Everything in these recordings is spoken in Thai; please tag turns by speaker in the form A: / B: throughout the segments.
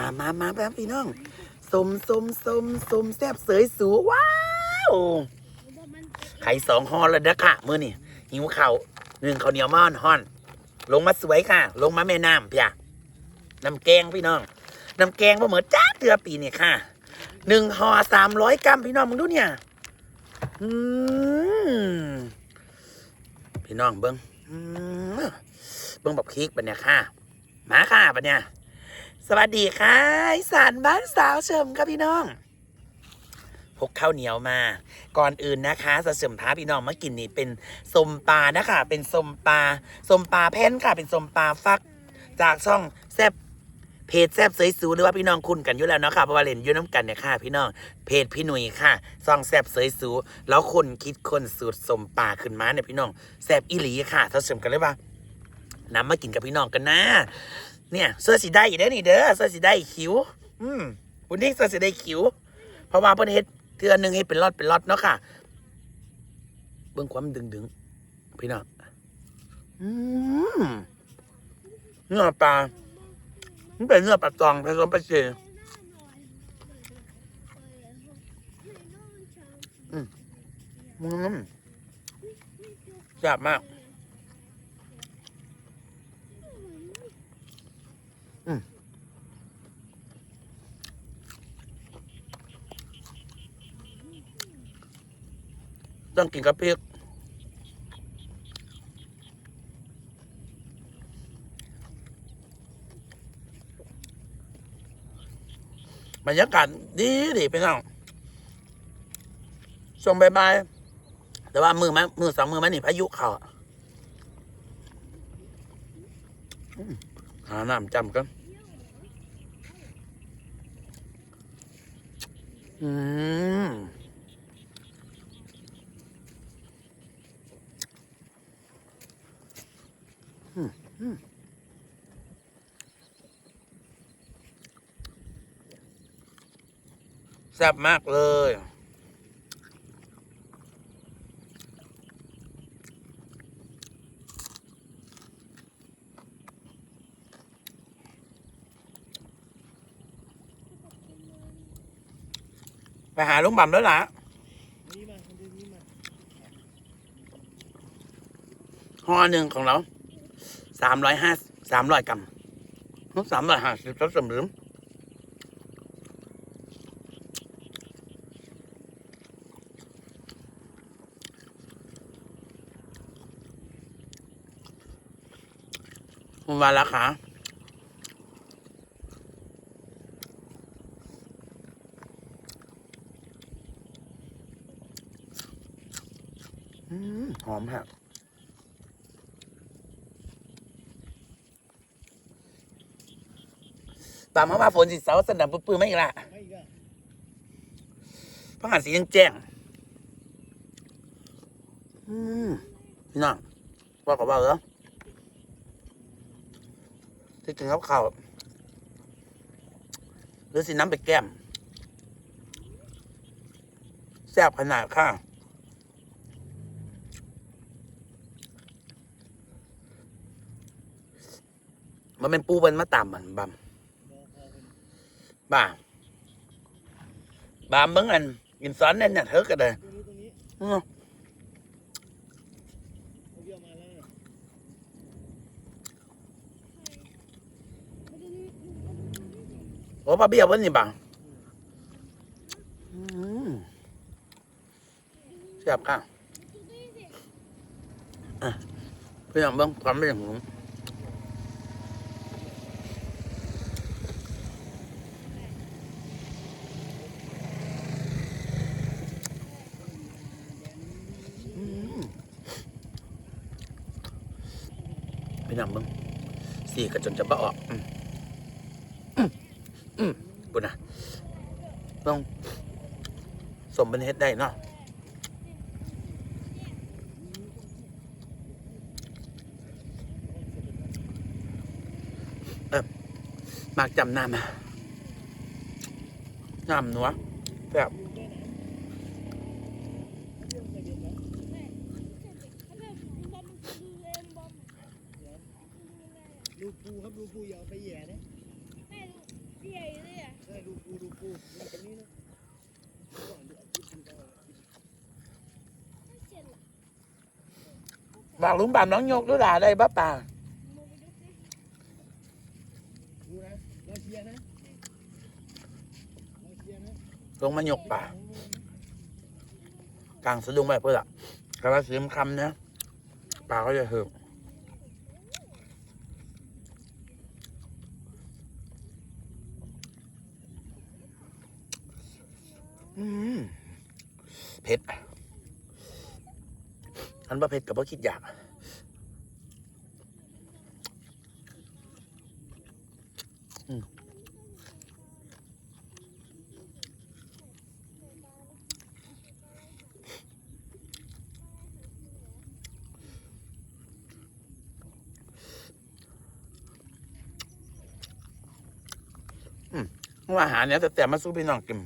A: มามามาแบบพี่น้องสมสมสมสมแซ่บเสยสูว้าวไข่สองห่อแล้วเด้อค่ะมือนี่หิวข้าวหนึ่งข้าวเหนียวม้อนห่อน ลงมาสวยค่ะ ลงมาแม่น้ำพี่อะน้ำแกงพี่น้องน้ำแกงบ่เหมือนจ้าเดือปีนี่ค่ะหนึ่งห่อสามร้อยกรัมพี่น้องมึงดูเนี่ยอืมพี่น้องเบิ้งเบิ้งแบบคลิกปะเนี่ยค่ะ มาค่ะปะเนี่ย สวัสดีค่ะอีสานบ้านสาวเฉิมครับพี่น้องพกข้าวเหนียวมา ก่อนอื่นนะคะสะเสริมพาพี่น้องมากินนี่เป็นสมปลานะคะ เป็นสมปลาสมปลาแผ่นค่ะ เป็นสมปลาฟัก จากช่องแซบเพจแซบเสยสูหรือว่าพี่น้องคุ้นกันอยู่แล้วเนาะค่ะเพราะว่าเล่นอยุ่น้ำกันเนี่ยค่ะ พี่น้องเพจพี่หนุ่ยค่ะซ่องแซบเสยสูแล้วคนคิดคนสูตรสมปลาขึ้นมาเนี่ยพี่น้องแซบอีหลีค่ะสะเสริมกันเลยว่าน้ำมากินกับพี่น้องกันนะ เนี่ยเสื้อสีได้อีกเด้อนี่เด้อเสื้อสีได้คิ้ว อืมวันนี้เสื้อสีได้คิ้ว เพราะว่าเพิ่นเฮ็ดเทือหนึงให้เป็นรอดเป็นรอดเนาะค่ะ เบิ่งความดึงดึงพี่น้องอืมเนื้อปลามันเป็นเนื้อปลาตองผสมปลาเจอืมแซ่บมาก ต้องกินกับพริกบรรยากาศดีดีพี่น้องช่วงบ่ายๆแต่ว่ามือมามือสองมือมานี่พายุเขาหาน้ำจำกันอืม แซ่บมากเลยไปหาลุงบำแล้วล่ะห่อหนึ่งของเรา สามร้อยห้าสามร้อยกรัมสามร้อยห้าสิบแล้วสมลืมคุณวาละคะหอมฮะ ตามมาว่าฝนสิเสาสนับปื้อๆไม่อีกละ
B: ไม่อีกอะ
A: พังหันสีแจ้งๆอืมพี่น้องว่ากับว่าเหรอที่กินข้าวขาวหรือสิน้ำไปแก้มแซ่บขนาดค่ะมันเป็นปูเป็นมะตามมันบำ
B: รอพอเป็น
A: บ่าบ่าเบิ่งอันกินสอนนั่นน่ะเธอก็ได้
B: ตรงนี้ตรงนี้
A: อื้อ
B: เขาเบี้ยวมาแล้ว
A: โอ้ปลาเบี้ยววันนี้บ่าอืมแซ่บค่ะอะเพี่น้องเบิ่งความเป็นของผมอืมพี่น้องเบิ่ง สีกระจนจะบะออกอืมอืมอืมบุญนะต้องสมเป็นเฮ็ดได้เนาะเออมากจำน้ำนะน้ำหนัวแบบ
B: ลูกปูครับลูกปูอย่าเอาไปแหย่นะ
C: พี่ไอ้
B: นี่ตรงนี้นะ
A: บอกลุงป่าน้องยกด้วยด่าได้ป้าป่า
B: ดูนะเราเชียร์นะเราเชียร์นะ
A: ลงมายกป่ากลางสะดุ้งไปเพื่อละกระสีมคำเนี่ยป่าก็จะถึงอืมเผ็ดอันว่าเผ็ดกับว่าคิดอยากอืมว่าอาหารเนี้ยแต่แต่มาสู้พี่น้องกิน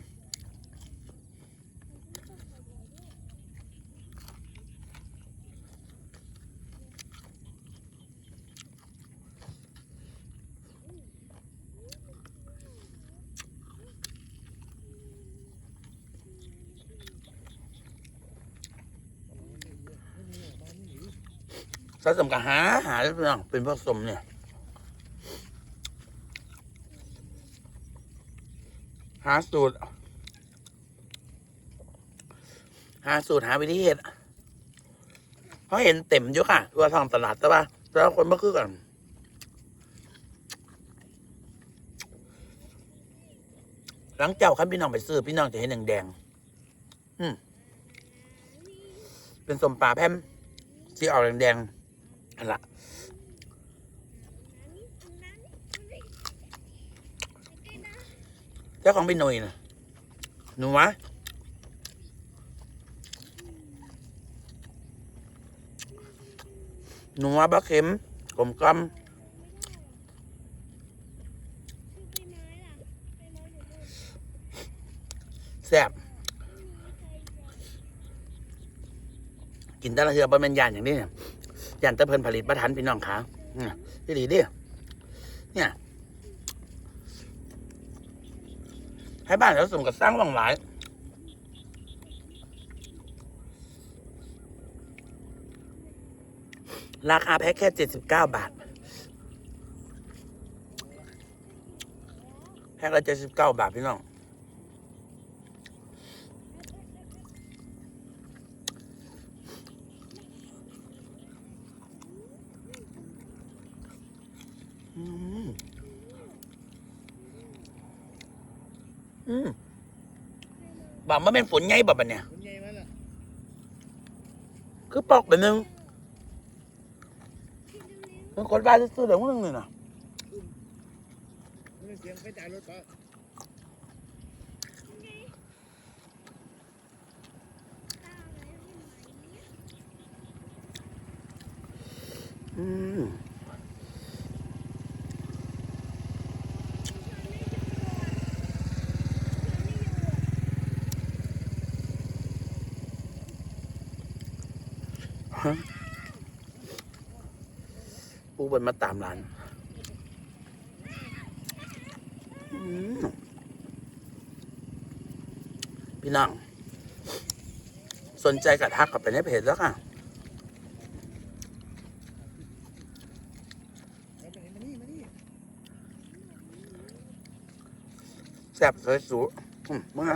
A: สะสมกับหาหาพี่น้องเป็นผสมเนี่ยหาสูตร หาสูตรหาวิธีเห็ดเพราะเห็นเต็มอยู่ค่ะ ตัวทางตลาดแต่ว่าแต่ละคนไม่คือกันหลังเจ้าขั้นพี่น้องไปซื้อ พี่น้องจะเห็นแดงๆอืมเป็นสมปลาแพมที่ออกแดงๆันละเจ้าของพี่หนุ่ยนะหนูวะหนูวะบะเข็มกลมกลมแซ่บกินแต่ละเทือบะแม่นยานอย่างนี้เนี่ย ยานตะเพิ่นผลิตประทันพี่น้องขาอืมที่ดีดิเนี่ยให้บ้านแล้วสมกับสร้างหวังหลายราคาแพ็คแค่เจ็ดสิบเก้าบาท แพ็คละเจ็ดสิบเก้าบาทพี่น้อง อืมอืมบอกว่าเป็นฝนไงแบบดเนี่ย
B: คุณใหญ่ไหมล่ะ
A: คือปอกแบบนึงมันคนบ้านซื้อเดี๋ยวมึงเลยนะ
B: ไม่เสียงไปจ่ายรถปะ
A: อืมฮะ ปูบนมาตามร้านพี่น้อง สนใจกับทักกับไปในเพจแล้วค่ะแซ่บสวยสูอืมมึงอ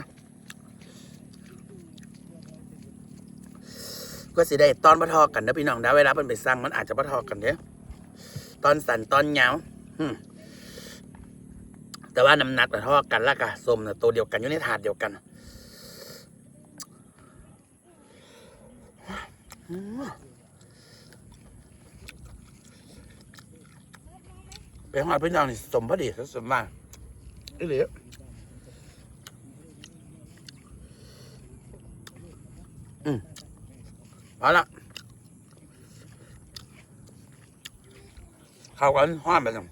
A: ก็สิได้ตอนปะทอกันนะพี่น้องนะเวลามันไปสั่งมันอาจจะปะทอกันเด้ตอนสันตอนเหงาแต่ว่าน้ำหนักปะทอกันละกะสมนะตัวเดียวกันอยู่ในถาดเดียวกันเป็นหอยพี่น้องนี่สมพอดีสมมากอีหลีอื เอาละเข้ากันห้ามไปจัง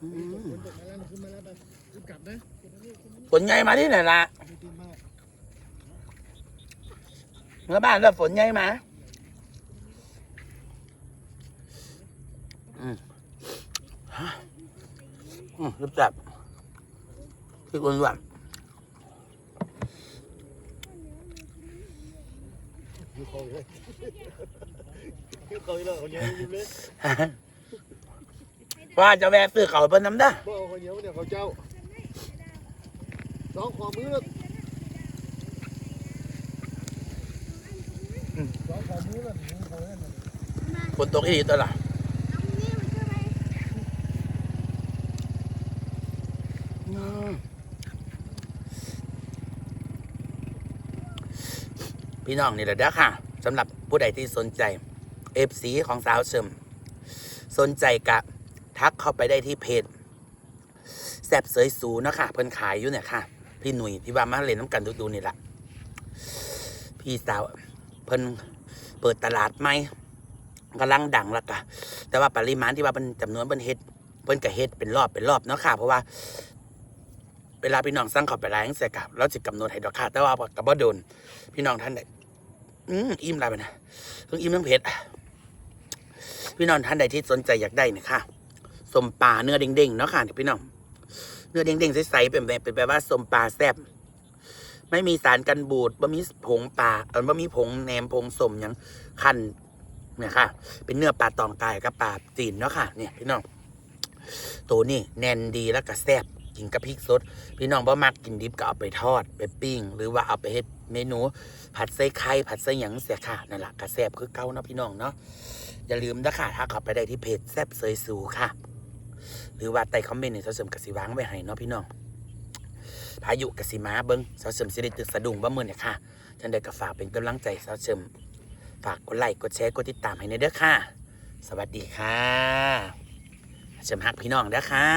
A: อืม
B: คนตกมาแล้วนะขึ้นมาแล้วไปขึ้นกลับนะ
A: ฝนใหญ่มาที่ไหนล่ะ
B: ไม่ดีมาก
A: เมื่อบ้านแล้วฝนใหญ่มาอืมอืมรู้จักพี่คนหวาน
B: ยูเขาเลยยูเขาเลยเขาเหนีย วอยู่เลย
A: ว่าจะแวะซื้อเขาวเพิ่นน้ำได้อ
B: บ่เอาเขาเหนียวเนี่ยเขาเจ้าสองขอมือแล้วสองขอมือแล้วมือเขาเนี่ย
A: ฝนตกอีกตัวละอืม พี่น้องนี่แหละเด้อค่ะสำหรับผู้ใดที่สนใจเอฟซีของสาวเชิมสนใจกะทักเข้าไปได้ที่เพจแซบเสยสูนะค่ะ เพิ่นขายอยู่เนี่ยค่ะ พี่หนุ่ยที่ว่ามาเล่นน้ำกันดูๆนี่แหละพี่สาวเพิ่นเปิดตลาดใหม่กำลังดังล้วกะแต่ว่าปริมาณที่ว่าเป็นจำนวนเพิ่นเฮ็ดเพิ่นก็เฮ็ดเป็นรอบเป็นรอบเนาะค่ะ เพราะว่า เวลาพี่น้องสั่งเข้าไปร้านเสียกับเราจะกำหนดให้ดอกค่ะแต่ว่ากับบ่โดน พี่น้องท่านใดอืมอิ่มอะไรไปนะเพิ่งอิ่มเรื่องเผ็ดพี่น้องท่านใดที่สนใจอยากได้เนี่ยค่ะสมปลาเนื้อเด้งๆเนาะค่ะเนี่ยพี่น้องเนื้อเด้งๆใสๆเป็นแบบเป็นแบบว่าสมปลาแซ่บไม่มีสารกันบูดบ่มีผงปลาเออบ่มีผงแหนมผงสมยังคันเนี่ยค่ะ เป็นเนื้อปลาตองกายกับปลาจีนเนาะค่ะ เนี่ยพี่น้องตัวนี้แน่นดีแล้วก็แซ่บ กินกับพริกสด พี่น้องบ่มักกินดิบก็เอาไปทอดไปปิ้ง หรือว่าเอาไปเฮ็ดเมนู ผัดใส่ไข่ผัดใส่หยังเสียค่ะนั่นแหละกระแซบคือเก่านาะพี่น้องเนาะอย่าลืมนะค่ะถ้าเข้าไปได้ที่เพจแซบเสยสูค่ะ หรือว่าใต้คอมเมนต์ในเสาเสริมกสิวางไว้ให้เนาะพี่น้องพายุกสิมาเบิ้งเสาเสริมสิดตึกสะดุ้งบ่มื้อเนี่ยค่ะจังได๋ก็ฝากเป็นกำลังใจเสาเสริมฝากกดไลค์กดแชร์กดติดตามให้ในเด้อค่ะ สวัสดีค่ะเสริมฮักพี่น้องเด้อค่ะ